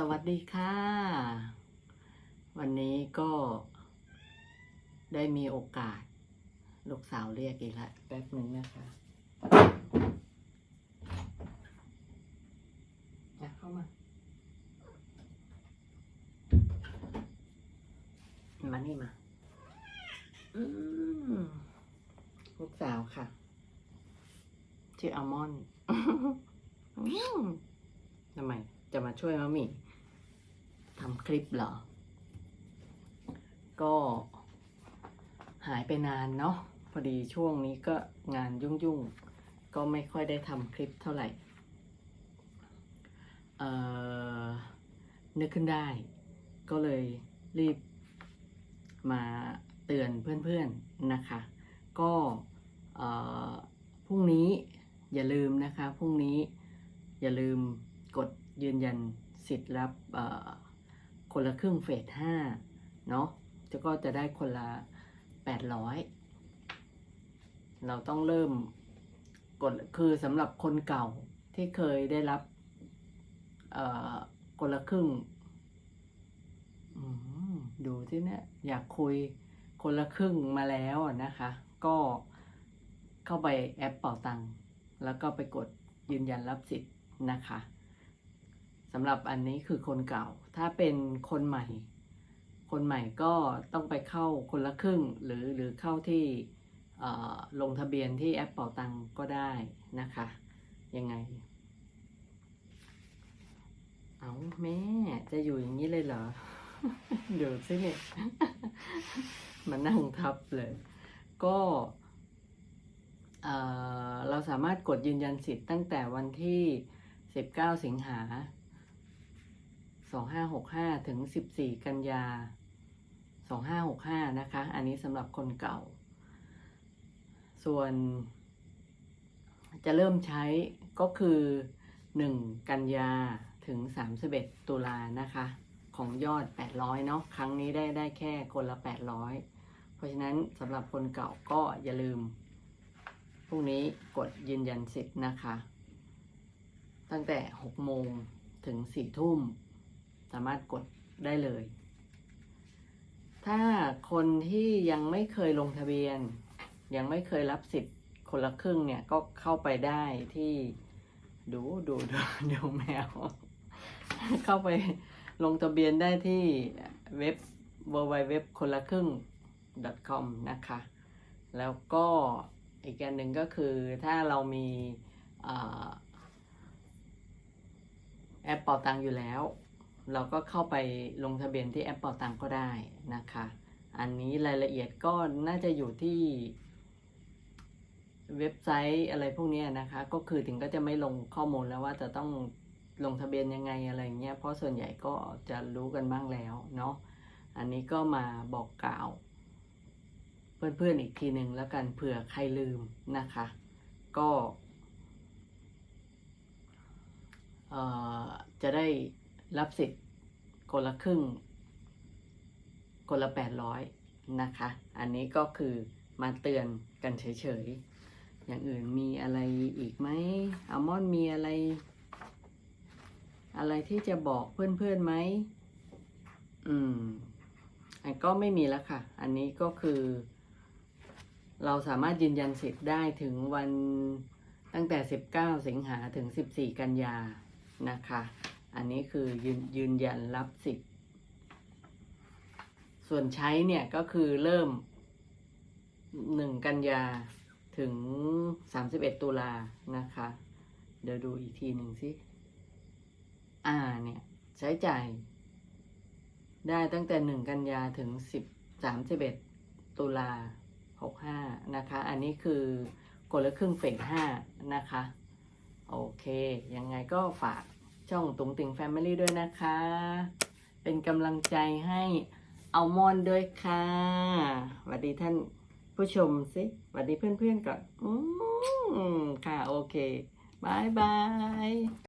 สวัสดีค่ะ วันนี้ก็ได้มีโอกาส ลูกสาวเรียกอีกแล้วแป๊บหนึ่งนะคะอยาเข้ามา มานี่มาลูกสาวค่ะ ชื่ออัลมอนด์ทำไมจะมาช่วยมามี ทำคลิปเหรอ ก็หายไปนานเนาะ พอดีช่วงนี้ก็งานยุ่งๆ ก็ไม่ค่อยได้ทำคลิปเท่าไหร่ เอ่อ นึกขึ้นได้ ก็เลยรีบมาเตือนเพื่อนๆ นะคะ ก็เอ่อพรุ่งนี้อย่าลืมนะคะ พรุ่งนี้อย่าลืมกดยืนยันสิทธิ์รับ คนละครึ่งเฟสห้าเนาะจะก็จะได้คนละแปดร้อยเราต้องเริ่มกดคือสำหรับคนเก่าที่เคยได้รับคนละครึ่งดูที่เนี่ยอยากคุยคนละครึ่งมาแล้วนะคะ ก็เข้าไปแอปเป่าตังค์แล้วก็ไปกดยืนยันรับสิทธิ์นะคะ สำหรับอันนี้คือคนเก่า ถ้าเป็นคนใหม่ คนใหม่ก็ต้องไปเข้าคนละครึ่ง หรือหรือเข้าที่ลงทะเบียนที่แอปเป่าตังก็ได้นะคะ ยังไง เอาแม่จะอยู่อย่างนี้เลยเหรอ เดี๋ยวสิเนี่ยมานั่งทับเลย ก็เอ่อเราสามารถกดยืนยันสิทธิ์ตั้งแต่วันที่ 19 สิงหา 2565 ถึง 14 กันยา 2565 นะคะ อันนี้สำหรับคนเก่า ส่วน จะเริ่มใช้ก็คือ 1 กันยาถึง 31 ตุลานะคะ ของยอด 800 เนาะครั้งนี้ได้ได้แค่คนละ 800 เพราะฉะนั้นสำหรับคนเก่าก็อย่าลืมพรุ่งนี้กดยืนยันสิทธิ์นะคะ ตั้งแต่ 6 โมงถึง 4 ทุ่มามารถกดได้เลย ถ้าคนที่ยังไม่เคยลงทะเบียน ยังไม่เคยรับสิทธิ์คนละครึ่งเนี่ยก็เข้าไปได้ที่ดูดูดูดูแมว เข้าไปลงทะเบียนได้ที่เว็บ w w w คนละครึ่ง .com นะคะ แล้วก็อีกอันหนึ่งก็คือถ้าเรามีอแอปเป่าตังอยู่แล้ว เราก็เข้าไปลงทะเบียนที่แอปเป่าตังก็ได้นะคะ อันนี้รายละเอียดก็น่าจะอยู่ที่เว็บไซต์อะไรพวกนี้นะคะ ก็คือถึงก็จะไม่ลงข้อมูลแล้วว่าจะต้องลงทะเบียนยังไงอะไรเงี้ย เพราะส่วนใหญ่ก็จะรู้กันบ้างแล้วเนาะ อันนี้ก็มาบอกกล่าว เพื่อนๆอีกทีหนึ่งแล้วกันเผื่อใครลืมนะคะ ก็จะได้ รับสิทธิ์คนละครึ่ง คนละแปดร้อยนะคะ อันนี้ก็คือมาเตือนกันเฉยๆ อย่างอื่นมีอะไรอีกไหมอัลมอนด์มีอะไร อะไรที่จะบอกเพื่อนๆไหม อืม อันก็ไม่มีแล้วค่ะ อันนี้ก็คือ เราสามารถยืนยันสิทธิ์ได้ถึงวันตั้งแต่ 19 สิงหาถึง 14 กันยานะคะ อันนี้คือยืนยืนยันรับสิทธิ์ ส่วนใช้เนี่ยก็คือเริ่ม1กันยาถึง31ตุลานะคะ เดี๋ยวดูอีกทีหนึ่งสิ อ่าเนี่ยใช้จ่าย ได้ตั้งแต่1กันยาถึง10 31ตุลา65นะคะ อันนี้คือกดละครึ่งเฟส5นะคะ โอเค ยังไงก็ฝาก ช่องตุงติงแฟมิลี่ด้วยนะคะ เป็นกำลังใจให้อัลมอนด์ด้วยค่ะสวัสดีท่านผู้ชมสิสวัสดีเพื่อนๆก่อน อืมค่ะ โอเคบายบาย